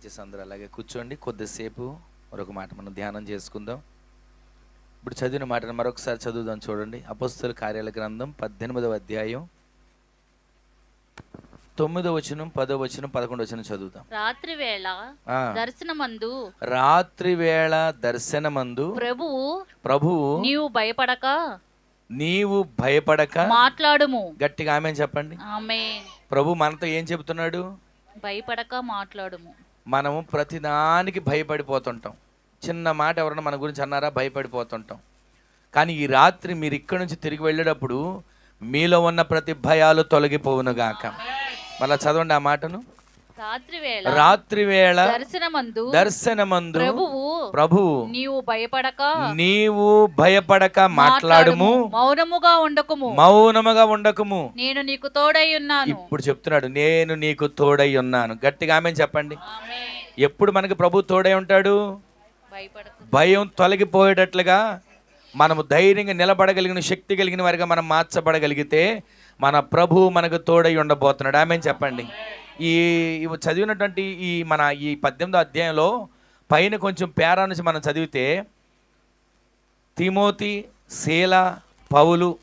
దయచేసి అందరూ అలాగే కూర్చోండి. కొద్దిసేపు మరొక మాట మనం ధ్యానం చేసుకుందాం. ఇప్పుడు చదివిన మాటను మరొకసారి చదువుదాం చూడండి. అపస్తుల కార్యాల గ్రంథం పద్దెనిమిదవ అధ్యాయం. తొమ్మిదో వచనం పదో వచనం పదకొండో వచనం చదువుదాం. రాత్రి వేళ దర్శనమందు రాత్రి వేళ దర్శనమందు ప్రభువు ప్రభువు నీవు భయపడక. నీవు భయపడక. మాట్లాడుము. గట్టిగా ఆమె చెప్పండి. ఆమె ప్రభు మనతో ఏం చెబుతున్నాడు? భయపడక మాట్లాడుము. మనము ప్రతిదానికి భయపడిపోతుంటాం. చిన్న మాట ఎవరన్నా మన గురించి అన్నారా? భయపడిపోతుంటాం. కానీ ఈ రాత్రి మీరు ఇక్కడి నుంచి తిరిగి వెళ్ళేటప్పుడు మీలో ఉన్న ప్రతి భయాలు తొలగిపోవును గాక. మళ్ళా చదవండి ఆ మాటను. రాత్రి వేళ రాత్రి వేళ దర్శనమందు దర్శనమందు ప్రభువు ప్రభువు నీవు భయపడక నీవు భయపడక మాట్లాడుము మౌనముగా ఉండకుము. మౌనముగా ఉండకము. నేను నీకు తోడై ఉన్నాను. ఇప్పుడు చెప్తున్నాడు నేను నీకు తోడై ఉన్నాను. గట్టిగా ఆమె చెప్పండి. ఎప్పుడు మనకి ప్రభు తోడై ఉంటాడు? భయం తొలగిపోయేటట్లుగా మనము ధైర్యంగా నిలబడగలిగిన శక్తి కలిగిన వారిగా మనం మార్చబడగలిగితే మన ప్రభు మనకు తోడై ఉండబోతున్నాడు. ఆమె చెప్పండి. ఈ చదివినటువంటి ఈ మన ఈ పద్దెనిమిదో అధ్యాయంలో పైన కొంచెం పేరా నుంచి మనం చదివితే తిమోతి శీల పౌలు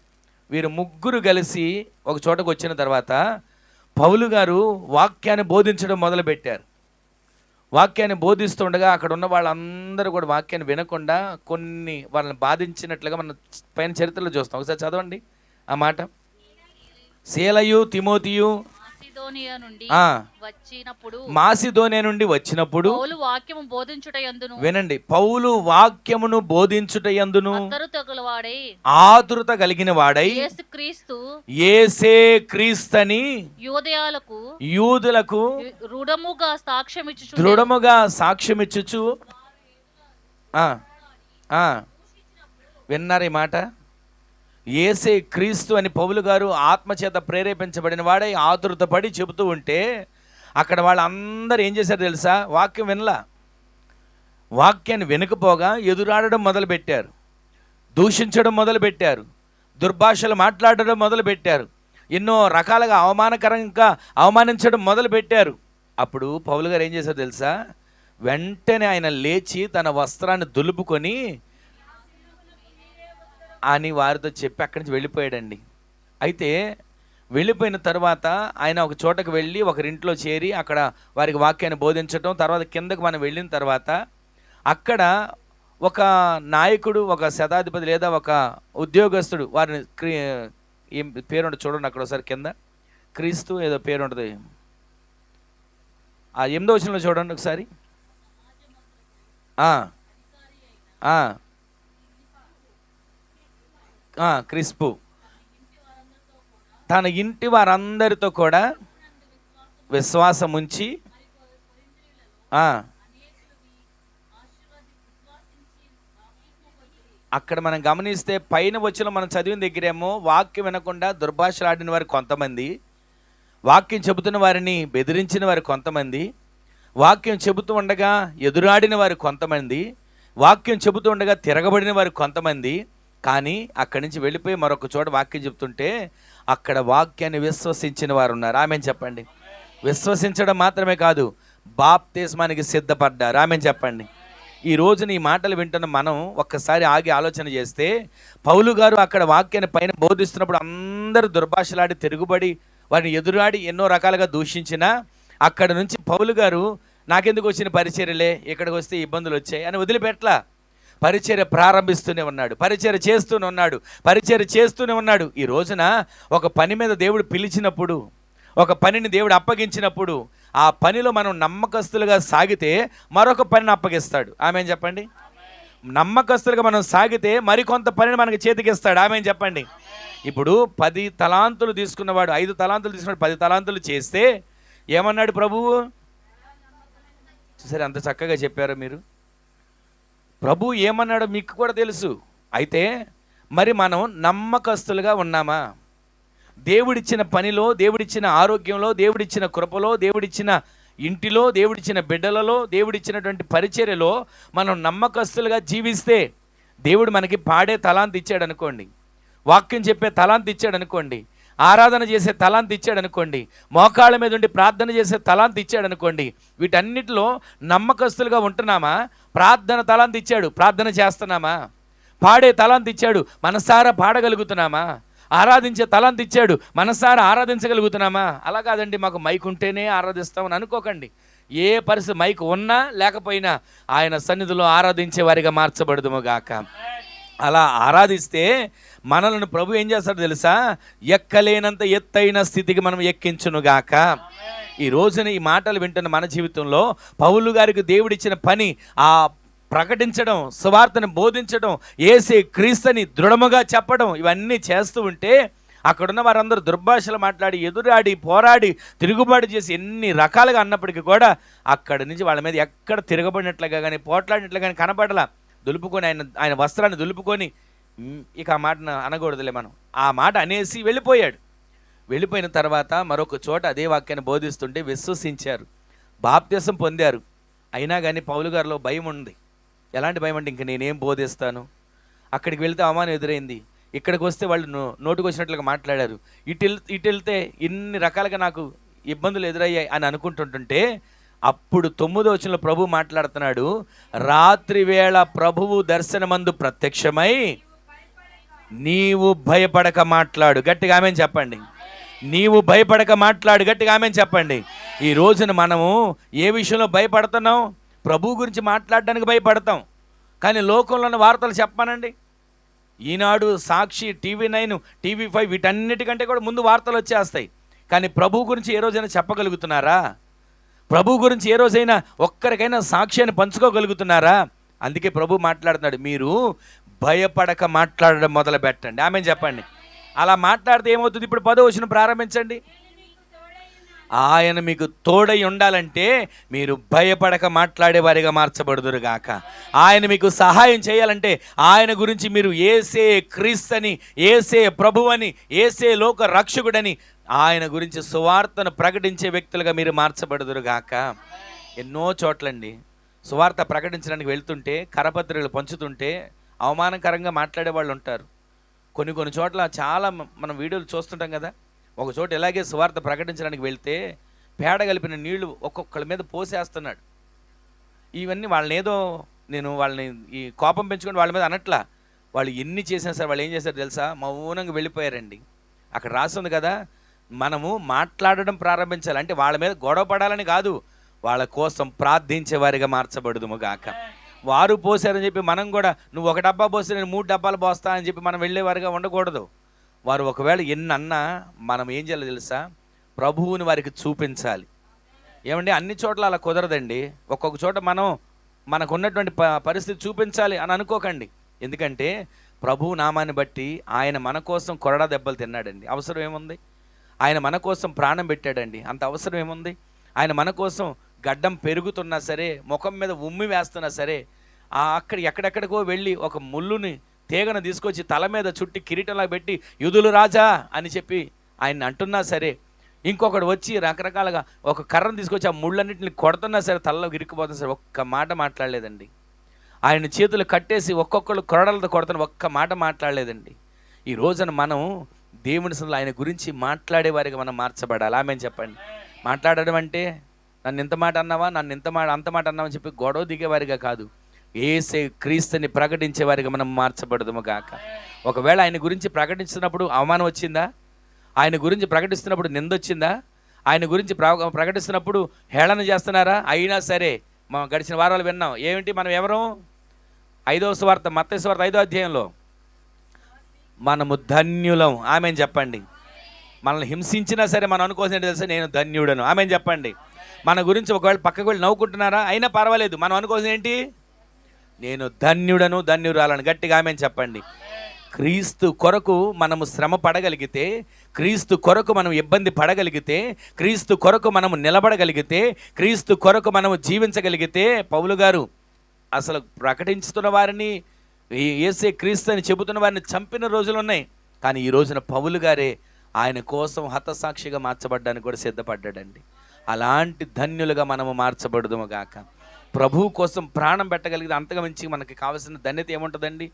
వీరు ముగ్గురు కలిసి ఒక చోటకు వచ్చిన తర్వాత పౌలు గారు వాక్యాన్ని బోధించడం మొదలుపెట్టారు. వాక్యాన్ని బోధిస్తుండగా అక్కడ ఉన్న వాళ్ళందరూ కూడా వాక్యాన్ని వినకుండా కొన్ని వాళ్ళని బాధించినట్లుగా మనం పైన చరిత్రలో చూస్తాం. ఒకసారి చదవండి ఆ మాట. శీలయు తిమోతియు వచ్చినప్పుడు మాసిదోనే నుండి వచ్చినప్పుడు పౌలు వాక్యము బోధించుట యందును వినండి. పౌలు వాక్యమును బోధించుట యందును అత్తరు తగులవాడై ఆతురత కలిగిన వాడై యేసు క్రీస్తు ఏసే క్రీస్తని యోదయాలకు యూదులకు రుడముగా సాక్ష్యం ఇచ్చుచు దృఢముగా సాక్ష్యమిచ్చుచు. ఆ, ఆ, విన్నారు ఈ మాట? ఏసే క్రీస్తు అని పౌలు గారు ఆత్మచేత ప్రేరేపించబడిన వాడై ఆతురత పడి చెబుతూ ఉంటే అక్కడ వాళ్ళందరూ ఏం చేశారు తెలుసా? వాక్యం వినలా. వాక్యాన్ని వినకపోగా ఎదురాడడం మొదలుపెట్టారు. దూషించడం మొదలుపెట్టారు. దుర్భాషలు మాట్లాడడం మొదలుపెట్టారు. ఎన్నో రకాలుగా అవమానకరంగా అవమానించడం మొదలుపెట్టారు. అప్పుడు పౌలు గారు ఏం చేశారు తెలుసా? వెంటనే ఆయన లేచి తన వస్త్రాన్ని దులుపుకొని అని వారితో చెప్పి అక్కడి నుంచి వెళ్ళిపోయాడండి. అయితే వెళ్ళిపోయిన తర్వాత ఆయన ఒక చోటకు వెళ్ళి ఒకరింట్లో చేరి అక్కడ వారికి వాక్యాన్ని బోధించటం తర్వాత కిందకు మనం వెళ్ళిన తర్వాత అక్కడ ఒక నాయకుడు ఒక శతాధిపతి లేదా ఒక ఉద్యోగస్తుడు వారిని క్రీ ఏం చూడండి అక్కడ ఒకసారి కింద. క్రీస్తు ఏదో పేరుండదు ఆ ఎనిమిదో వచనంలో చూడండి ఒకసారి. క్రిస్పు. తన ఇంటి వారందరితో కూడా విశ్వాసం ఉంచి అక్కడ మనం గమనిస్తే పైన వచ్చిన మనం చదివిన దగ్గరేమో వాక్యం వినకుండా దుర్భాషలాడిన వారు కొంతమంది వాక్యం చెబుతున్న వారిని బెదిరించిన వారు కొంతమంది వాక్యం చెబుతూ ఉండగా ఎదురాడిన వారు కొంతమంది వాక్యం చెబుతూ ఉండగా తిరగబడిన వారు కొంతమంది కానీ అక్కడి నుంచి వెళ్ళిపోయి మరొక చోట వాక్యం చెప్తుంటే అక్కడ వాక్యాన్ని విశ్వసించిన వారు ఉన్నారు. ఆమె చెప్పండి. విశ్వసించడం మాత్రమే కాదు బాప్తిస్మానికి సిద్ధపడ్డారు. ఆమె చెప్పండి. ఈ రోజున ఈ మాటలు వింటున్న మనం ఒక్కసారి ఆగి ఆలోచన చేస్తే పౌలు గారు అక్కడ వాక్యాన్ని పైన బోధిస్తున్నప్పుడు అందరూ దుర్భాషలాడి తిరుగుబడి వారిని ఎదురాడి ఎన్నో రకాలుగా దూషించినా అక్కడ నుంచి పౌలు గారు నాకెందుకు వచ్చిన పరిచర్యలే? ఇక్కడికి వస్తే ఇబ్బందులు వచ్చాయి అని వదిలిపెట్టలా. పరిచర్య ప్రారంభిస్తూనే ఉన్నాడు పరిచర్య చేస్తూనే ఉన్నాడు పరిచర్య చేస్తూనే ఉన్నాడు. ఈ రోజున ఒక పని మీద దేవుడు పిలిచినప్పుడు ఒక పనిని దేవుడు అప్పగించినప్పుడు ఆ పనిలో మనం నమ్మకస్తులుగా సాగితే మరొక పనిని అప్పగిస్తాడు. ఆమె చెప్పండి? నమ్మకస్తులుగా మనం సాగితే మరికొంత పనిని మనకి చేతికిస్తాడు. ఆమె చెప్పండి? ఇప్పుడు పది తలాంతులు తీసుకున్నవాడు ఐదు తలాంతులు తీసుకున్నాడు పది తలాంతులు చేస్తే ఏమన్నాడు ప్రభువు? సరే అంత చక్కగా చెప్పారు మీరు? ప్రభు ఏమన్నాడో మీకు కూడా తెలుసు. అయితే మరి మనం నమ్మకస్తులుగా ఉన్నామా? దేవుడిచ్చిన పనిలో దేవుడిచ్చిన ఆరోగ్యంలో దేవుడిచ్చిన కృపలో దేవుడిచ్చిన ఇంటిలో దేవుడిచ్చిన బిడ్డలలో దేవుడిచ్చినటువంటి పరిచర్యలో మనం నమ్మకస్తులుగా జీవిస్తే దేవుడు మనకి పాడే తలాంతి ఇచ్చాడు అనుకోండి వాక్యం చెప్పే తలాంతి ఇచ్చాడు అనుకోండి ఆరాధన చేసే తలాంతి ఇచ్చాడు అనుకోండి మోకాళ్ళ మీద ఉండి ప్రార్థన చేసే తలాంతి ఇచ్చాడు అనుకోండి వీటన్నిటిలో నమ్మకస్తులుగా ఉంటున్నామా? ప్రార్థన తలాంతి ఇచ్చాడు ప్రార్థన చేస్తున్నామా? పాడే తలాంతి ఇచ్చాడు మనసారా పాడగలుగుతున్నామా? ఆరాధించే తలాంతి ఇచ్చాడు మనసారా ఆరాధించగలుగుతున్నామా? అలా కాదండి మాకు మైక్ ఉంటేనే ఆరాధిస్తామని అనుకోకండి. ఏ పరిస్థితి మైక్ ఉన్నా లేకపోయినా ఆయన సన్నిధిలో ఆరాధించే వారిగా మార్చబడదుము గాక. అలా ఆరాధిస్తే మనలను ప్రభు ఏం చేస్తాడు తెలుసా? ఎక్కలేనంత ఎత్తైన స్థితికి మనం ఎక్కించునుగాక ఈ రోజున ఈ మాటలు వింటున్న మన జీవితంలో పౌలు గారికి దేవుడిచ్చిన పని ఆ ప్రకటించడం సువార్తను బోధించడం ఏసే క్రీస్తుని దృఢముగా చెప్పడం ఇవన్నీ చేస్తూ ఉంటే అక్కడున్న వారందరూ దుర్భాషలు మాట్లాడి ఎదురాడి పోరాడి తిరుగుబాటు చేసి ఎన్ని రకాలుగా అన్నప్పటికీ కూడా అక్కడి నుంచి వాళ్ళ మీద ఎక్కడ తిరగబడినట్లుగా కానీ పోట్లాడినట్లుగా కానీ కనపడలా. దులుపుకొని ఆయన ఆయన వస్త్రాన్ని దులుపుకొని ఇక ఆ మాటను అనకూడదులే మనం. ఆ మాట అనేసి వెళ్ళిపోయాడు. వెళ్ళిపోయిన తర్వాత మరొక చోట అదే వాక్యాన్ని బోధిస్తుంటే విశ్వసించారు. బాప్త్యసం పొందారు. అయినా కానీ పౌలు గారిలో భయం ఉంది. ఎలాంటి భయం అంటే ఇంక నేనేం బోధిస్తాను? అక్కడికి వెళ్తే అవమానం ఎదురైంది. ఇక్కడికి వస్తే వాళ్ళు నో నోటుకు వచ్చినట్లుగా మాట్లాడారు. ఇటు ఇటు వెళ్తే ఇన్ని రకాలుగా నాకు ఇబ్బందులు ఎదురయ్యాయి అని అనుకుంటుంటుంటే అప్పుడు తొమ్మిదో వచ్చిన ప్రభు మాట్లాడుతున్నాడు రాత్రి వేళ ప్రభువు దర్శనమందు ప్రత్యక్షమై నీవు భయపడక మాట్లాడు. గట్టిగా ఆమె చెప్పండి. నీవు భయపడక మాట్లాడు. గట్టిగా ఆమె చెప్పండి. ఈ రోజున మనము ఏ విషయంలో భయపడుతున్నాం? ప్రభు గురించి మాట్లాడడానికి భయపడతాం. కానీ లోకంలో ఉన్న వార్తలు చెప్పానండి. Eenadu Sakshi TV nine TV five వీటన్నిటికంటే కూడా ముందు వార్తలు వచ్చేస్తాయి. కానీ ప్రభు గురించి ఏ రోజైనా చెప్పగలుగుతున్నారా? ప్రభు గురించి ఏ రోజైనా ఒక్కరికైనా సాక్ష్యాన్ని పంచుకోగలుగుతున్నారా? అందుకే ప్రభు మాట్లాడుతున్నాడు మీరు భయపడక మాట్లాడడం మొదలు పెట్టండి ఆమె చెప్పండి. అలా మాట్లాడితే ఏమవుతుంది? ఇప్పుడు పదో ప్రారంభించండి. ఆయన మీకు తోడై ఉండాలంటే మీరు భయపడక మాట్లాడేవారిగా మార్చబడుదురు గాక. ఆయన మీకు సహాయం చేయాలంటే ఆయన గురించి మీరు ఏసే క్రీస్తని ఏసే ప్రభువని ఏసే లోక రక్షకుడని ఆయన గురించి సువార్తను ప్రకటించే వ్యక్తులుగా మీరు మార్చబడుదురు గాక. ఎన్నో చోట్లండి. సువార్త ప్రకటించడానికి వెళ్తుంటే కరపత్రికలు పంచుతుంటే అవమానకరంగా మాట్లాడే వాళ్ళు ఉంటారు. కొన్ని కొన్ని చోట్ల చాలా మనం వీడియోలు చూస్తుంటాం కదా. ఒక చోట ఇలాగే సువార్త ప్రకటించడానికి వెళ్తే పేడ కలిపిన నీళ్ళు ఒక్కొక్కళ్ళ మీద పోసేస్తున్నాడు. ఇవన్నీ వాళ్ళని ఏదో నేను వాళ్ళని ఈ కోపం పెంచుకొని వాళ్ళ మీద అనట్లా. వాళ్ళు ఎన్ని చేసినా సరే వాళ్ళు ఏం చేశారు తెలుసా? మౌనంగా వెళ్ళిపోయారండి. అక్కడ రాస్తుంది కదా మనము మాట్లాడడం ప్రారంభించాలి. అంటే వాళ్ళ మీద గొడవ పడాలని కాదు. వాళ్ళ కోసం ప్రార్థించే వారిగా మార్చబడుదుము గాక. వారు పోసారని చెప్పి మనం కూడా నువ్వు ఒక డబ్బా పోస్తే నేను మూడు డబ్బాలు పోస్తా అని చెప్పి మనం వెళ్ళేవారిగా ఉండకూడదు. వారు ఒకవేళ ఎన్ని అన్నా మనం ఏం చేయాలి తెలుసా? ప్రభువుని వారికి చూపించాలి. ఏమండి? అన్ని చోట్ల అలా కుదరదండి. ఒక్కొక్క చోట మనం మనకు ఉన్నటువంటి ప పరిస్థితి చూపించాలి అని అనుకోకండి. ఎందుకంటే ప్రభు నామాన్ని బట్టి ఆయన మన కోసం కొరడా దెబ్బలు తిన్నాడండి. అవసరం ఏముంది? ఆయన మన కోసం ప్రాణం పెట్టాడండి. అంత అవసరం ఏముంది? ఆయన మన కోసం గడ్డం పెరుగుతున్నా సరే ముఖం మీద ఉమ్మి వేస్తున్నా సరే అక్కడ ఎక్కడెక్కడికో వెళ్ళి ఒక ముళ్ళుని తీగను తీసుకొచ్చి తల మీద చుట్టి కిరీటంలా పెట్టి యుదులు రాజా అని చెప్పి ఆయన అంటున్నా సరే ఇంకొకడు వచ్చి రకరకాలుగా ఒక కర్రను తీసుకొచ్చి ఆ ముళ్ళన్నింటిని కొడుతున్నా సరే తలలో ఇరుక్కుపోతున్నా సరే ఒక్క మాట మాట్లాడలేదండి. ఆయన చేతులు కట్టేసి ఒక్కొక్కళ్ళు కొరడలతో కొడుతున్న ఒక్క మాట మాట్లాడలేదండి. ఈ రోజున మనం దేవుని అసలు ఆయన గురించి మాట్లాడే వారిగా మనం మార్చబడాలి. ఆమె చెప్పండి. మాట్లాడడం అంటే నన్ను ఇంత మాట అన్నావా? నన్ను ఇంత మాట అంత మాట అన్నావని చెప్పి గొడవ దిగేవారిగా కాదు. ఏసే క్రీస్తుని ప్రకటించేవారిగా మనం మార్చబడదుము గాక. ఒకవేళ ఆయన గురించి ప్రకటిస్తున్నప్పుడు అవమానం వచ్చిందా? ఆయన గురించి ప్రకటిస్తున్నప్పుడు నిందొచ్చిందా ఆయన గురించి ప్ర- ప్రకటిస్తున్నప్పుడు హేళన చేస్తున్నారా? అయినా సరే మనం గడిచిన వారాలు విన్నాం. ఏమిటి మనం ఎవరం? ఐదవ స్వార్థ మత్త స్వార్థ ఐదో అధ్యాయంలో. మనము ధన్యులం. ఆమె చెప్పండి? మనల్ని హింసించినా సరే మనం అనుకోవాల్సిన తెలుసా? నేను ధన్యుడను. ఆమె చెప్పండి? మన గురించి ఒకవేళ పక్కకు వెళ్ళి నవ్వుకుంటున్నారా? అయినా పర్వాలేదు. మనం అనుకోవాల్సిన ఏంటి? నేను ధన్యుడను ధన్యురాలను. గట్టిగా ఆమె చెప్పండి? క్రీస్తు కొరకు మనము శ్రమ పడగలిగితే క్రీస్తు కొరకు మనం ఇబ్బంది పడగలిగితే క్రీస్తు కొరకు మనము నిలబడగలిగితే క్రీస్తు కొరకు మనము జీవించగలిగితే పౌలు గారు అసలు ప్రకటించుతున్న వారిని ఏసే క్రీస్తు అని చెబుతున్న వారిని చంపిన రోజులు ఉన్నాయి. కానీ ఈ రోజున పౌలు గారే ఆయన కోసం హతసాక్షిగా మార్చబడ్డానికి కూడా సిద్ధపడ్డాడండి. అలాంటి ధన్యులుగా మనము మార్చబడదుము గాక. ప్రభువు కోసం ప్రాణం పెట్టగలిగితే అంతగా మించి మనకి కావాల్సిన ధన్యత ఏముంటుందండి?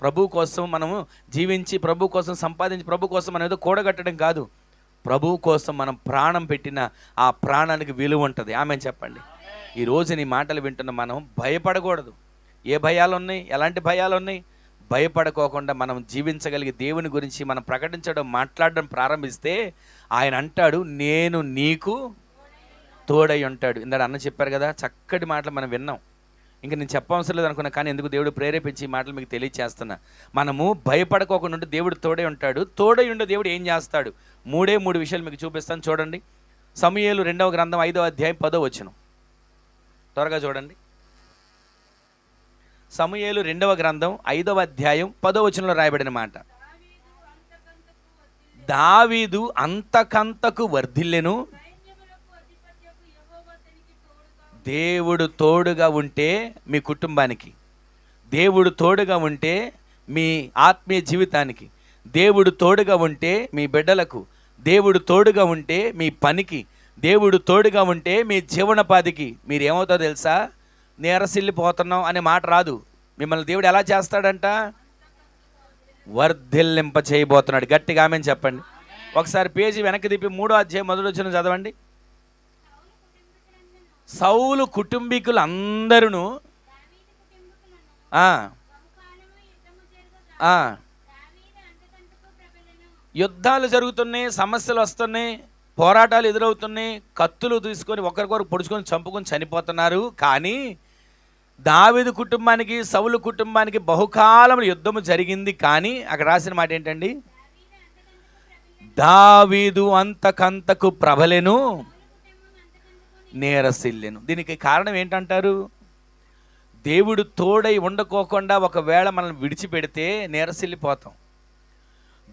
ప్రభు కోసం మనము జీవించి ప్రభు కోసం సంపాదించి ప్రభు కోసం మనం ఏదో కూడగట్టడం కాదు. ప్రభు కోసం మనం ప్రాణం పెట్టిన ఆ ప్రాణానికి విలువ ఉంటుంది. ఆమె చెప్పండి. ఈ రోజు నీ మాటలు వింటున్న మనం భయపడకూడదు. ఏ భయాలు ఉన్నాయి ఎలాంటి భయాలు ఉన్నాయి భయపడుకోకుండా మనం జీవించగలిగే దేవుని గురించి మనం ప్రకటించడం మాట్లాడడం ప్రారంభిస్తే ఆయన అంటాడు నేను నీకు తోడై ఉంటాడు. ఇందాడు అన్న చెప్పారు కదా చక్కటి మాటలు మనం విన్నాం. ఇంకా నేను చెప్పవసరం లేదు అనుకున్నా కానీ ఎందుకు దేవుడు ప్రేరేపించి ఈ మాటలు మీకు తెలియచేస్తున్నా? మనము భయపడకోకుండా ఉంటే దేవుడు తోడై ఉంటాడు. తోడై ఉండే దేవుడు ఏం చేస్తాడు? మూడే మూడు విషయాలు మీకు చూపిస్తాను చూడండి. సమయాలు రెండవ గ్రంథం ఐదవ అధ్యాయం పదో వచ్చిన త్వరగా చూడండి. సమయేలు రెండవ గ్రంథం ఐదవ అధ్యాయం పదో వచనంలో రాయబడిన మాట. దావీదు అంతకంతకు వర్ధిల్లెను. దేవుడు తోడుగా ఉంటే మీ కుటుంబానికి. దేవుడు తోడుగా ఉంటే మీ ఆత్మీయ జీవితానికి. దేవుడు తోడుగా ఉంటే మీ బిడ్డలకు. దేవుడు తోడుగా ఉంటే మీ పనికి. దేవుడు తోడుగా ఉంటే మీ జీవనోపాధికి మీరు తెలుసా? నేరసిల్లిపోతున్నాం అనే మాట రాదు. మిమ్మల్ని దేవుడు ఎలా చేస్తాడంట? వర్ధిల్లింప చేయబోతున్నాడు. గట్టిగా ఆమెను చెప్పండి. ఒకసారి పేజీ వెనక్కి తిప్పి మూడో అధ్యాయం మొదటి వచ్చిన చదవండి. సౌలు కుటుంబీకులు అందరూ యుద్ధాలు జరుగుతున్నాయి సమస్యలు వస్తున్నాయి పోరాటాలు ఎదురవుతున్నాయి కత్తులు తీసుకొని ఒకరికొకరు పొడుచుకొని చంపుకొని చనిపోతున్నారు. కానీ దావీదు కుటుంబానికి సౌలు కుటుంబానికి బహుకాలం యుద్ధము జరిగింది. కానీ అక్కడ రాసిన మాట ఏంటండి? దావీదు అంతకంతకు ప్రబలెను నేరసిల్లెను. దీనికి కారణం ఏంటంటారు? దేవుడు తోడై ఉండకోకుండా ఒకవేళ మనల్ని విడిచిపెడితే నేరసిల్లిపోతాం.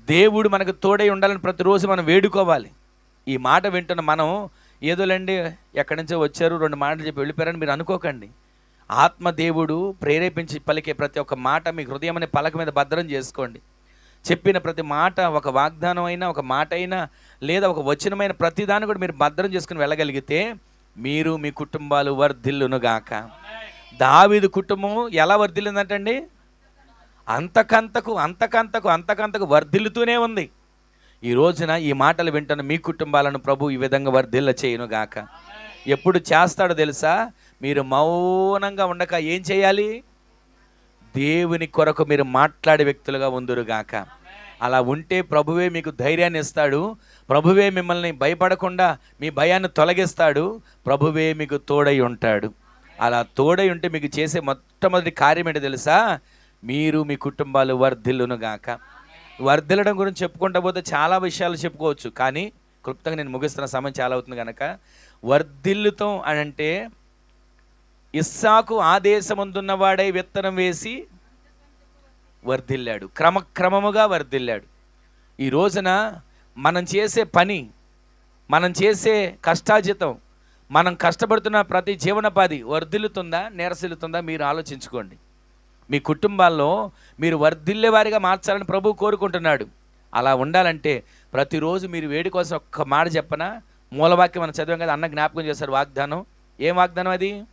దేవుడు మనకు తోడై ఉండాలని ప్రతిరోజు మనం వేడుకోవాలి. ఈ మాట వింటున్న మనం ఏదోలండి ఎక్కడి నుంచో వచ్చారు రెండు మాటలు చెప్పి వెళ్ళిపోయారని మీరు అనుకోకండి. ఆత్మదేవుడు ప్రేరేపించి పలికే ప్రతి ఒక్క మాట మీ హృదయం అనే పలక మీద భద్రం చేసుకోండి. చెప్పిన ప్రతి మాట ఒక వాగ్దానం అయినా ఒక మాట అయినా లేదా ఒక వచనమైన ప్రతిదాన్ని కూడా మీరు భద్రం చేసుకుని వెళ్ళగలిగితే మీరు మీ కుటుంబాలు వర్ధిల్లునుగాక దావీదు కుటుంబం ఎలా వర్ధిల్లిందంటండి? అంతకంతకు అంతకంతకు అంతకంతకు వర్ధిల్లుతూనే ఉంది. ఈ రోజున ఈ మాటలు వింటున్న మీ కుటుంబాలను ప్రభు ఈ విధంగా వర్ధిల్ల చేయనుగాక ఎప్పుడు చేస్తాడో తెలుసా? మీరు మౌనంగా ఉండక ఏం చేయాలి? దేవుని కొరకు మీరు మాట్లాడే వ్యక్తులుగా ఉందురుగాక అలా ఉంటే ప్రభువే మీకు ధైర్యాన్ని ఇస్తాడు. ప్రభువే మిమ్మల్ని భయపడకుండా మీ భయాన్ని తొలగిస్తాడు. ప్రభువే మీకు తోడై ఉంటాడు. అలా తోడై ఉంటే మీకు చేసే మొట్టమొదటి కార్యం ఏంటో తెలుసా? మీరు మీ కుటుంబాలు వర్ధిల్లునుగాక వర్ధిల్లడం గురించి చెప్పుకుంటా పోతే చాలా విషయాలు చెప్పుకోవచ్చు. కానీ క్లుప్తంగా నేను ముగిస్తున్న సమయం చాలా అవుతుంది కనుక వర్ధిల్లుతాం అని అంటే ఇస్సాకు ఆదేశముందున్నవాడై విత్తనం వేసి వర్ధిల్లాడు. క్రమక్రమముగా వర్ధిల్లాడు. ఈ రోజున మనం చేసే పని మనం చేసే కష్టాజితం మనం కష్టపడుతున్న ప్రతి జీవనోపాధి వర్ధిల్లుతుందా నేరసిల్లుతుందా మీరు ఆలోచించుకోండి. మీ కుటుంబాల్లో మీరు వర్ధిల్లే వారిగా మార్చాలని ప్రభు కోరుకుంటున్నాడు. అలా ఉండాలంటే ప్రతిరోజు మీరు వేడి కోసం ఒక్క మాట చెప్పనా? మూలవాక్యం మనం చదివాం కదా అన్న జ్ఞాపకం చేశారు వాగ్దానం. ఏం వాగ్దానం అది?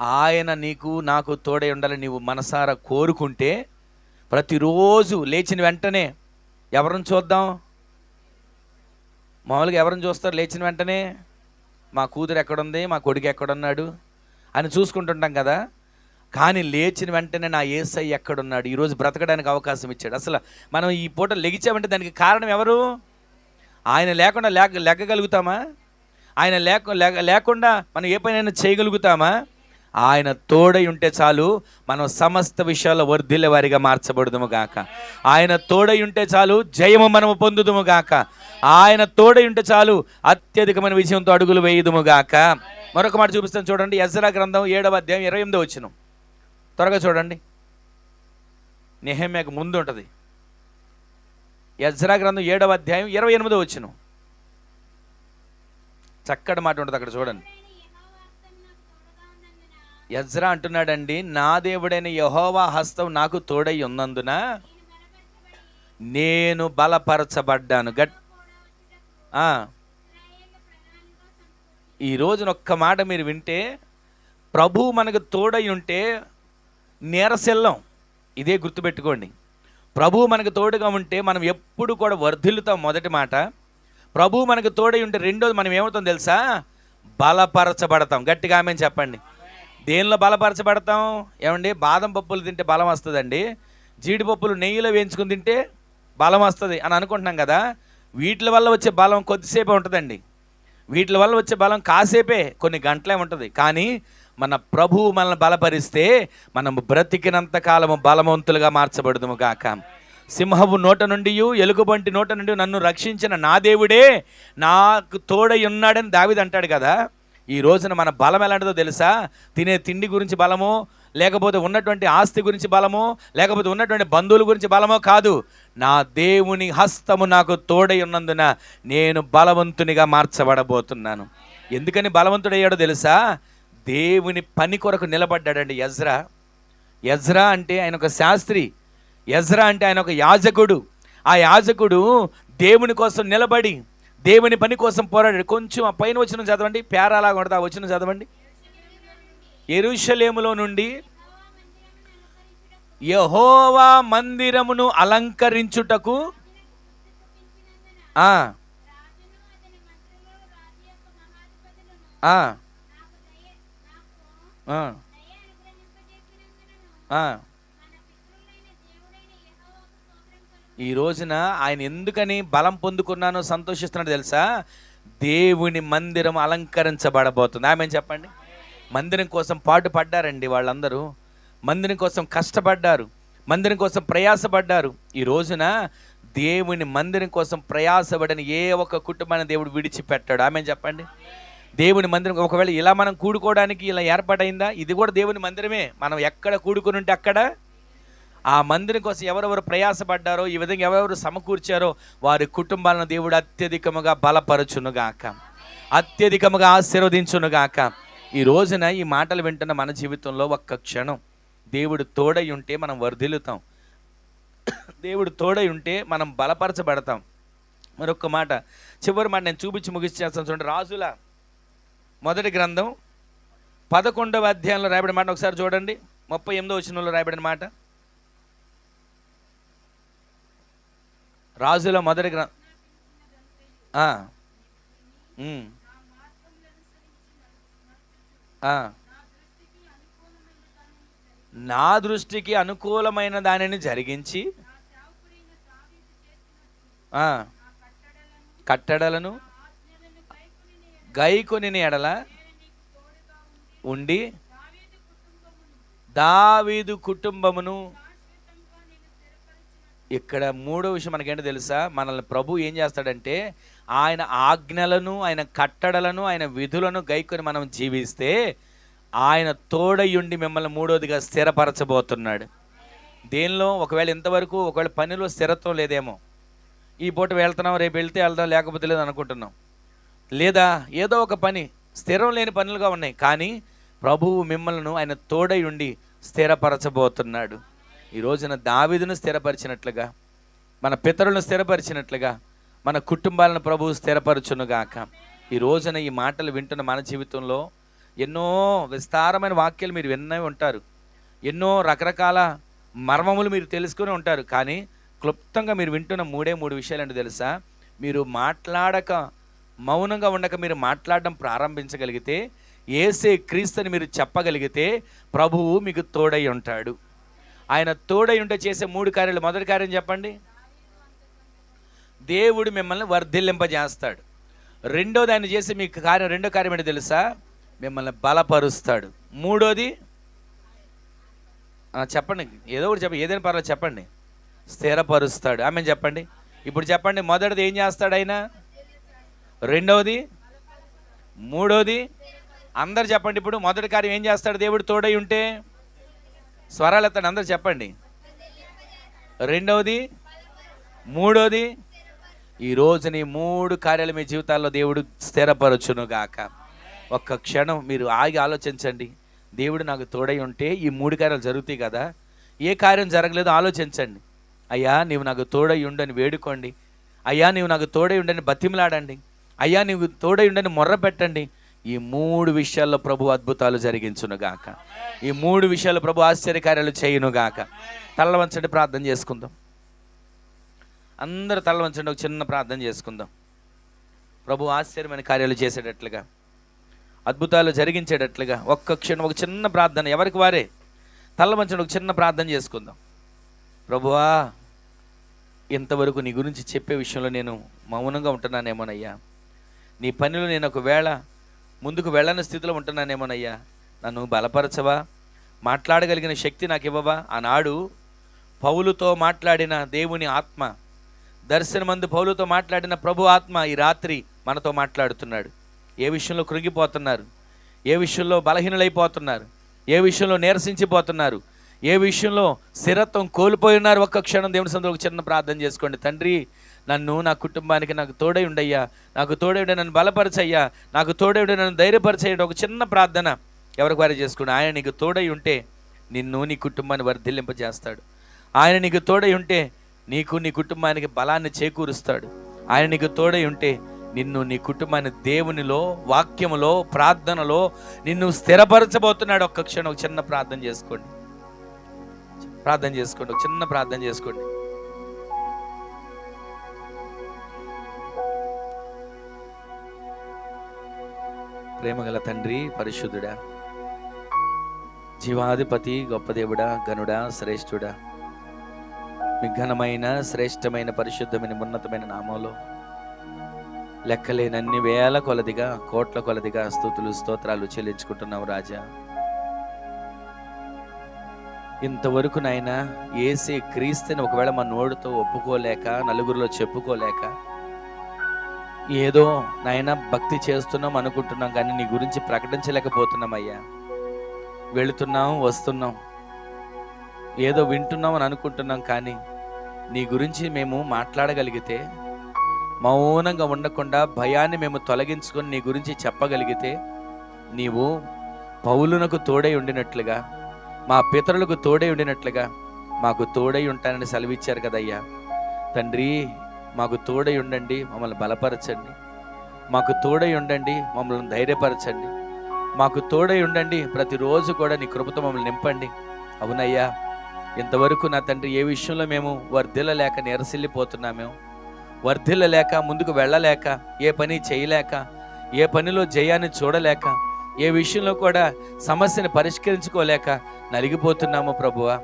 ఆయన నీకు నాకు తోడై ఉండాలని నీవు మనసారా కోరుకుంటే ప్రతిరోజు లేచిన వెంటనే ఎవరిని చూద్దాం? మామూలుగా ఎవరిని చూస్తారు లేచిన వెంటనే? మా కూతురు ఎక్కడుంది? మా కొడుకు ఎక్కడున్నాడు? అని చూసుకుంటుంటాం కదా. కానీ లేచిన వెంటనే నా ఏసై ఎక్కడున్నాడు? ఈరోజు బ్రతకడానికి అవకాశం ఇచ్చాడు. అసలు మనం ఈ పూట లెగిచామంటే దానికి కారణం ఎవరు? ఆయన లేకుండా లేక లెక్కగలుగుతామా ఆయన లేక- లేకుండా మనం ఏ పనైనా చేయగలుగుతామా? ఆయన తోడై ఉంటే చాలు మనం సమస్త విషయాల్లో వర్ధిల్ల వారిగా మార్చబడదుము గాక. ఆయన తోడై ఉంటే చాలు జయము మనము పొందుదుము గాక. ఆయన తోడై ఉంటే చాలు అత్యధికమైన విజయంతో అడుగులు వేయుదుము గాక. మరొక మాట చూపిస్తాను చూడండి. ఎజరా గ్రంథం ఏడవ అధ్యాయం ఇరవై ఎనిమిదో వచ్చిన త్వరగా చూడండి. నెహమ్యాకు ముందు ఉంటుంది. ఎజ్రా గ్రంథం ఏడవ అధ్యాయం ఇరవై ఎనిమిదో వచ్చిన చక్కటి మాట ఉంటుంది అక్కడ చూడండి. యజ్రా అంటున్నాడండి నా దేవుడైన యహోవా హస్తం నాకు తోడై ఉన్నందున నేను బలపరచబడ్డాను. గట్ ఈ రోజున ఒక్క మాట మీరు వింటే ప్రభు మనకు తోడై ఉంటే నీరసిల్లం. ఇదే గుర్తుపెట్టుకోండి. ప్రభు మనకు తోడుగా ఉంటే మనం ఎప్పుడు కూడా వర్ధిల్లుతాం మొదటి మాట. ప్రభు మనకు తోడై ఉంటే రెండోది మనం ఏమవుతాం తెలుసా? బలపరచబడతాం. గట్టిగా ఆమె చెప్పండి. దేనిలో బలపరచబడతాం? ఏమండి? బాదం పప్పులు తింటే బలం వస్తుందండి. జీడిపప్పులు నెయ్యిలో వేయించుకుని తింటే బలం వస్తుంది అని అనుకుంటున్నాం కదా. వీటి వల్ల వచ్చే బలం కొద్దిసేపే ఉంటుందండి. వీటి వల్ల వచ్చే బలం కాసేపే కొన్ని గంటలే ఉంటుంది. కానీ మన ప్రభువు మనల్ని బలపరిస్తే మనం బ్రతికినంత కాలము బలవంతులుగా మార్చబడదుము కాక సింహపు నోట నుండి ఎలుగుబంటి నోట నుండి నన్ను రక్షించిన నా దేవుడే నాకు తోడై ఉన్నాడని దావిది అంటాడు కదా. ఈ రోజున మన బలం ఎలాంటిదో తెలుసా? తినే తిండి గురించి బలమో లేకపోతే ఉన్నటువంటి ఆస్తి గురించి బలమో లేకపోతే ఉన్నటువంటి బంధువుల గురించి బలమో కాదు. నా దేవుని హస్తము నాకు తోడై ఉన్నందున నేను బలవంతునిగా మార్చబడబోతున్నాను. ఎందుకని బలవంతుడయ్యాడో తెలుసా? దేవుని పని కొరకు నిలబడ్డాడండి యజ్రా యజ్రా అంటే ఆయన ఒక శాస్త్రి. యజ్రా అంటే ఆయన ఒక యాజకుడు. ఆ యాజకుడు దేవుని కోసం నిలబడి దేవుని పని కోసం పోరాడాడు. కొంచెం ఆ పైన వచ్చిన చదవండి పేరాలాగా కొడతా ఆ వచ్చిన చదవండి. ఎరుషలేములో నుండి యహోవా మందిరమును అలంకరించుటకు ఆ, ఈ రోజున ఆయన ఎందుకని బలం పొందుకున్నానో సంతోషిస్తున్నాడు తెలుసా? దేవుని మందిరం అలంకరించబడబోతుంది. ఆమె చెప్పండి? మందిరం కోసం పాటు పడ్డారండి వాళ్ళందరూ. మందిరం కోసం కష్టపడ్డారు. మందిరం కోసం ప్రయాసపడ్డారు. ఈ రోజున దేవుని మందిరం కోసం ప్రయాసపడని ఏ ఒక్క కుటుంబాన్ని దేవుడు విడిచిపెట్టాడు. ఆమె చెప్పండి? దేవుని మందిరం ఒకవేళ ఇలా మనం కూడుకోవడానికి ఇలా ఏర్పాటైందా? ఇది కూడా దేవుని మందిరమే. మనం ఎక్కడ కూడుకుని ఉంటే అక్కడ ఆ మందిరం కోసం ఎవరెవరు ప్రయాసపడ్డారో ఈ విధంగా ఎవరెవరు సమకూర్చారో వారి కుటుంబాలను దేవుడు అత్యధికముగా బలపరచునుగాక. అత్యధికముగా ఆశీర్వదించునుగాక. ఈ రోజున ఈ మాటలు వింటున్న మన జీవితంలో ఒక్క క్షణం. దేవుడు తోడై ఉంటే మనం వర్ధిల్లుతాం. దేవుడు తోడై ఉంటే మనం బలపరచబడతాం. మరొక మాట చివరి మాట నేను చూపించి ముగిస్తాను చూడండి. రాజుల మొదటి గ్రంథం పదకొండవ అధ్యాయంలో రాయబడిన మాట ఒకసారి చూడండి. ముప్పై ఎనిమిదో వచనంలో రాయబడిన మాట. రాజుల మొదటి గ్ర నా దృష్టికి అనుకూలమైన దానిని జరిగించి కట్టడలను గైకొని ఎడల ఉండి దావీదు కుటుంబమును ఇక్కడ మూడో విషయం మనకేంటో తెలుసా? మనల్ని ప్రభు ఏం చేస్తాడంటే ఆయన ఆజ్ఞలను ఆయన కట్టడలను ఆయన విధులను గైకొని మనం జీవిస్తే ఆయన తోడయుండి మిమ్మల్ని మూడోదిగా స్థిరపరచబోతున్నాడు. దేనిలో? ఒకవేళ ఇంతవరకు ఒకవేళ పనిలో స్థిరత్వం లేదేమో. ఈ పూట వెళ్తున్నాం రేపు వెళ్తే వెళ్దాం లేకపోతే లేదు అనుకుంటున్నాం. లేదా ఏదో ఒక పని స్థిరం లేని పనులుగా ఉన్నాయి కానీ ప్రభువు మిమ్మల్ని ఆయన తోడై ఉండి స్థిరపరచబోతున్నాడు. ఈ రోజున దావిదును స్థిరపరిచినట్లుగా మన పితరులను స్థిరపరిచినట్లుగా మన కుటుంబాలను ప్రభువు స్థిరపరచునుగాక. ఈ రోజున ఈ మాటలు వింటున్న మన జీవితంలో ఎన్నో విస్తారమైన వాక్యాలు మీరు విన్నే ఉంటారు. ఎన్నో రకరకాల మర్మములు మీరు తెలుసుకుని ఉంటారు. కానీ క్లుప్తంగా మీరు వింటున్న మూడే మూడు విషయాలు తెలుసా? మీరు మాట్లాడక మౌనంగా ఉండక మీరు మాట్లాడడం ప్రారంభించగలిగితే ఏసే క్రీస్తుని మీరు చెప్పగలిగితే ప్రభువు మీకు తోడై ఉంటాడు. ఆయన తోడై ఉంటే చేసే మూడు కార్యాలు. మొదటి కార్యం చెప్పండి. దేవుడు మిమ్మల్ని వర్ధిల్లింపజేస్తాడు. రెండోది ఆయన చేసే మీకు కార్యం రెండో కార్యం ఏంటో తెలుసా? మిమ్మల్ని బలపరుస్తాడు. మూడోది చెప్పండి. ఏదో ఒకటి చెప్పండి. ఏదైనా పర్వాలేదు చెప్పండి. స్థిరపరుస్తాడు. ఆమె చెప్పండి? ఇప్పుడు చెప్పండి. మొదటిది ఏం చేస్తాడు ఆయన? రెండవది మూడోది అందరు చెప్పండి. ఇప్పుడు మొదటి కార్యం ఏం చేస్తాడు? దేవుడు తోడై ఉంటే స్వరాలు ఎత్తండి అందరు చెప్పండి. రెండవది మూడవది ఈ రోజుని మూడు కార్యాలు మీ జీవితాల్లో దేవుడు స్థిరపరచును గాక ఒక్క క్షణం మీరు ఆగి ఆలోచించండి. దేవుడు నాకు తోడై ఉంటే ఈ మూడు కార్యాలు జరుగుతాయి కదా. ఏ కార్యం జరగలేదో ఆలోచించండి. అయ్యా నీవు నాకు తోడై ఉండని వేడుకోండి. అయ్యా నీవు నాకు తోడై ఉండని బతిమలాడండి. అయ్యా నీవు తోడై ఉండని మొర్ర పెట్టండి. ఈ మూడు విషయాల్లో ప్రభు అద్భుతాలు జరిగించునుగాక ఈ మూడు విషయాలు ప్రభు ఆశ్చర్యకార్యాలు చేయునుగాక తల్లవంచండి ప్రార్థన చేసుకుందాం. అందరూ తల్లవంచండి ఒక చిన్న ప్రార్థన చేసుకుందాం. ప్రభు ఆశ్చర్యమైన కార్యాలు చేసేటట్లుగా అద్భుతాలు జరిగించేటట్లుగా ఒక్క క్షణం ఒక చిన్న ప్రార్థన ఎవరికి వారే? తల్లవంచండి ఒక చిన్న ప్రార్థన చేసుకుందాం. ప్రభువా ఇంతవరకు నీ గురించి చెప్పే విషయంలో నేను మౌనంగా ఉంటున్నానేమోనయ్యా. నీ పనిలో నేను ఒకవేళ ముందుకు వెళ్ళని స్థితిలో ఉంటున్నానేమోనయ్యా. నన్ను బలపరచవా? మాట్లాడగలిగిన శక్తి నాకు ఇవ్వవా ఆనాడు పౌలుతో మాట్లాడిన దేవుని ఆత్మ దర్శనమందు పౌలుతో మాట్లాడిన ప్రభు ఆత్మ ఈ రాత్రి మనతో మాట్లాడుతున్నాడు. ఏ విషయంలో కృంగిపోతున్నారు? ఏ విషయంలో బలహీనులైపోతున్నారు? ఏ విషయంలో నీరసించిపోతున్నారు? ఏ విషయంలో స్థిరత్వం కోల్పోయి ఉన్నారు ఒక్క క్షణం దేవుని సందులో ఒక చిన్న ప్రార్థన చేసుకోండి. తండ్రి నన్ను నా కుటుంబానికి నాకు తోడై ఉండయ్యా. నాకు తోడై నన్ను బలపరచయ్యా. నాకు తోడై నన్ను ధైర్యపరచయ్యా. ఒక చిన్న ప్రార్థన ఎవరికి వారు చేసుకోండి ఆయన నీకు తోడై ఉంటే నిన్ను నీ కుటుంబాన్ని వర్ధిల్లింపజేస్తాడు. ఆయన నీకు తోడై ఉంటే నీకు నీ కుటుంబానికి బలాన్ని చేకూరుస్తాడు. ఆయన నీకు తోడై ఉంటే నిన్ను నీ కుటుంబాన్ని దేవునిలో వాక్యములో ప్రార్థనలో నిన్ను స్థిరపరచబోతున్నాడు. ఒక్క క్షణం ఒక చిన్న ప్రార్థన చేసుకోండి. ప్రార్థన చేసుకోండి ఒక చిన్న ప్రార్థన చేసుకోండి. ప్రేమగల తండ్రి పరిశుద్ధుడా. జీవాధిపతి గొప్ప దేవుడా గనుడా శ్రేష్ఠుడా. మీ ఘనమైన శ్రేష్టమైన పరిశుద్ధమైన ఉన్నతమైన నామంలో లెక్కలేనన్ని వేల కొలదిగా కోట్ల కొలదిగా స్థుతులు స్తోత్రాలు చెల్లించుకుంటున్నావు రాజా. ఇంతవరకు నాయన ఏసీ క్రీస్తుని ఒకవేళ మా నోడుతో ఒప్పుకోలేక నలుగురిలో చెప్పుకోలేక ఏదో నాయన భక్తి చేస్తున్నాం అనుకుంటున్నాం కానీ నీ గురించి ప్రకటించలేకపోతున్నాం అయ్యా వెళుతున్నాం వస్తున్నాం. ఏదో వింటున్నాం అని అనుకుంటున్నాం కానీ నీ గురించి మేము మాట్లాడగలిగితే మౌనంగా ఉండకుండా భయాన్ని మేము తొలగించుకొని నీ గురించి చెప్పగలిగితే నీవు పౌలునకు తోడై ఉండినట్లుగా మా పితరులకు తోడై ఉండినట్లుగా మాకు తోడై ఉంటానని సెలవిచ్చారు కదయ్యా. తండ్రి మాకు తోడై ఉండండి మమ్మల్ని బలపరచండి. మాకు తోడై ఉండండి మమ్మల్ని ధైర్యపరచండి. మాకు తోడై ఉండండి ప్రతిరోజు కూడా నీ కృపతో మమ్మల్ని నింపండి. అవునయ్యా ఇంతవరకు నా తండ్రి ఏ విషయంలో మేము వర్ధిల్లలేక నిరసిల్లిపోతున్నామేమో వర్ధిల్లలేక ముందుకు వెళ్ళలేక ఏ పని చేయలేక ఏ పనిలో జయాన్ని చూడలేక ఏ విషయంలో కూడా సమస్యను పరిష్కరించుకోలేక నలిగిపోతున్నాము ప్రభువా.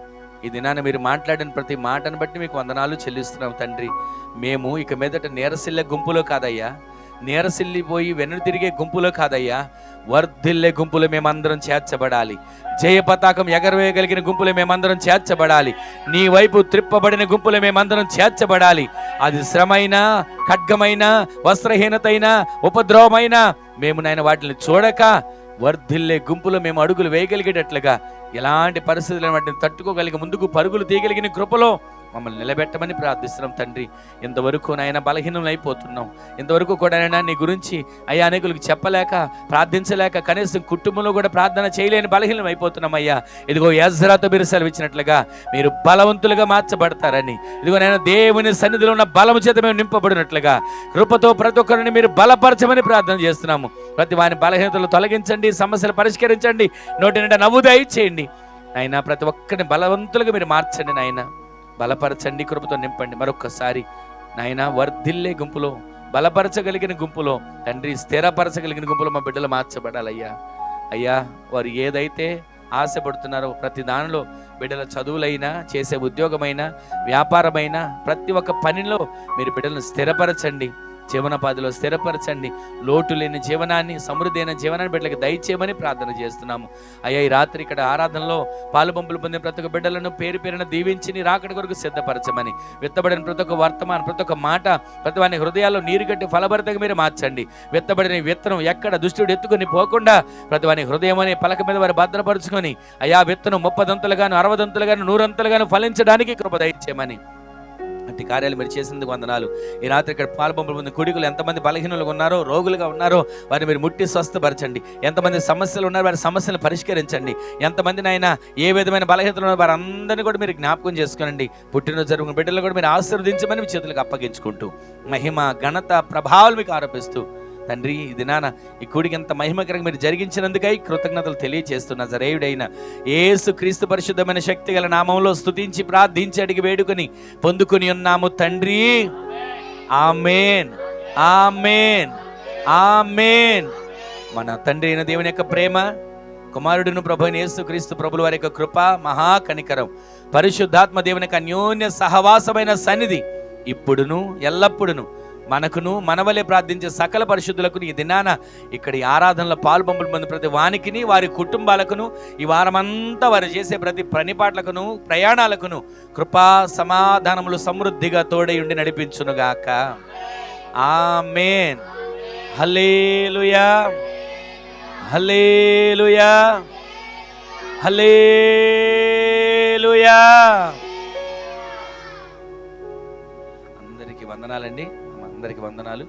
ఈ దినాన మీరు మాట్లాడిన ప్రతి మాటను బట్టి మీకు వందనాలు చెల్లిస్తున్నాం తండ్రి. మేము ఇక మీదట నేరసిల్లే గుంపులో కాదయ్యా. నేరసిల్లిపోయి వెనుక తిరిగే గుంపులో కాదయ్యా. వర్ధిల్లే గుంపులు మేమందరం చేర్చబడాలి. జయ పతాకం ఎగరవేయగలిగిన గుంపులు మేమందరం చేర్చబడాలి. నీ వైపు త్రిప్పబడిన గుంపులు మేమందరం చేర్చబడాలి. అది శ్రమైనా ఖడ్గమైన వస్త్రహీనతైన ఉపద్రవమైన మేము నాయన వాటిని చూడక వర్ధిల్లే గుంపులో మేము అడుగులు వేయగలిగేటట్లుగా ఎలాంటి పరిస్థితులను వాటిని తట్టుకోగలిగి ముందుకు పరుగులు తీయగలిగిన కృపలో మమ్మల్ని నిలబెట్టమని ప్రార్థిస్తున్నాం తండ్రి. ఇంతవరకు నాయన బలహీనం అయిపోతున్నాం ఇంతవరకు కూడా నాయన నీ గురించి అయ్యా అనేకులకు చెప్పలేక ప్రార్థించలేక కనీసం కుటుంబంలో కూడా ప్రార్థన చేయలేని బలహీనం అయిపోతున్నాం అయ్యా. ఇదిగో యజ్రాతో మీరు సెలవిచ్చినట్లుగా మీరు బలవంతులుగా మార్చబడతారని. ఇదిగో నేను దేవుని సన్నిధిలో ఉన్న బలము చేత మేము నింపబడినట్లుగా కృపతో ప్రతి ఒక్కరిని మీరు బలపరచమని ప్రార్థన చేస్తున్నాము. ప్రతి వారి బలహీనతలు తొలగించండి సమస్యలు పరిష్కరించండి నోటి నిండా నవ్వు దయచేయండి. నాయన ప్రతి ఒక్కరిని బలవంతులుగా మీరు మార్చండి నాయన. బలపరచండి కృపతో నింపండి. మరొక్కసారి నాయన వర్ధిల్లే గుంపులో బలపరచగలిగిన గుంపులో తండ్రి స్థిరపరచగలిగిన గుంపులో మా బిడ్డలు మార్చబడాలయ్యా. అయ్యా వారు ఏదైతే ఆశపడుతున్నారో ప్రతి దానిలో బిడ్డల చదువులైనా చేసే ఉద్యోగమైనా వ్యాపారమైనా ప్రతి ఒక్క పనిలో మీరు బిడ్డలను స్థిరపరచండి. జీవనపాధిలో స్థిరపరచండి. లోటు లేని జీవనాన్ని సమృద్ధి అయిన జీవనాన్ని బిడ్డలకు దయచేయమని ప్రార్థన చేస్తున్నాము. అయ్యా ఈ రాత్రి ఇక్కడ ఆరాధనలో పాలుబంపులు పొందిన ప్రతి ఒక్క బిడ్డలను పేరు పేరున దీవించి నీ రాకడి కొరకు సిద్ధపరచమని విత్తబడిన ప్రతి ఒక్క వర్తమానం ప్రతి ఒక్క మాట ప్రతి వాని హృదయాల్లో నీరు కట్టి ఫలభరితంగా మీరు మార్చండి. విత్తబడిన విత్తనం ఎక్కడ దుష్టుడు ఎత్తుకొని పోకుండా ప్రతి వాని హృదయం అనే పలక మీద వారు భద్రపరుచుకొని అయా విత్తనం ముప్పదంతులుగాను అరవదంతులుగాను నూరంతులుగాను ఫలించడానికి కృప దయచేయమని అట్టి కార్యాలు మీరు చేసినందుకు వందనాలు. ఈ రాత్రి ఇక్కడ పాల్పంపుల ముందు కుడికులు ఎంతమంది బలహీనులుగా ఉన్నారో రోగులుగా ఉన్నారో వారిని మీరు ముట్టి స్వస్థపరచండి. ఎంతమంది సమస్యలు ఉన్నారో వారి సమస్యలను పరిష్కరించండి. ఎంతమంది అయినా ఏ విధమైన బలహీనతలు ఉన్నారో వారందరినీ కూడా మీరు జ్ఞాపకం చేసుకోనండి. పుట్టినరోజు జరుగుతున్న బిడ్డలు కూడా మీరు ఆశీర్వదించమని మీ చేతులకు అప్పగించుకుంటూ మహిమ ఘనత ప్రభావాలు మీకు ఆరోపిస్తూ తండ్రి ఇది నాన్న ఈ కూడికి ఎంత మహిమకరంగా మీరు జరిగించినందుకై కృతజ్ఞతలు తెలియజేస్తున్న జరేయుడైన ఏసు క్రీస్తు పరిశుద్ధమైన శక్తి గల నామంలో స్తుతించి ప్రార్థించి అడిగి వేడుకొని పొందుకుని ఉన్నాము తండ్రి. ఆమెన్. ఆమెన్. ఆమెన్. మన తండ్రి అయిన దేవుని యొక్క ప్రేమ కుమారుడును ప్రభు యేసు క్రీస్తు ప్రభుల వారి యొక్క కృప మహాకనికరం పరిశుద్ధాత్మ దేవుని యొక్క అన్యోన్య సహవాసమైన సన్నిధి ఇప్పుడును ఎల్లప్పుడును. మనకును మనవలే ప్రార్థించే సకల పరిశుద్ధులకు ఈ దినాన ఇక్కడ ఈ ఆరాధనలో పాల్పంపులు పొంది ప్రతి వానికిని వారి కుటుంబాలకును ఈ వారమంతా వారు చేసే ప్రతి పనిపాట్లకును ప్రయాణాలకును కృపా సమాధానములు సమృద్ధిగా తోడై ఉండి నడిపించునుగాక. ఆమేన్. హల్లేలుయా. హలేలుయా హలేలుయా అందరికీ వందనాలండి. అందరికీ వందనాలు.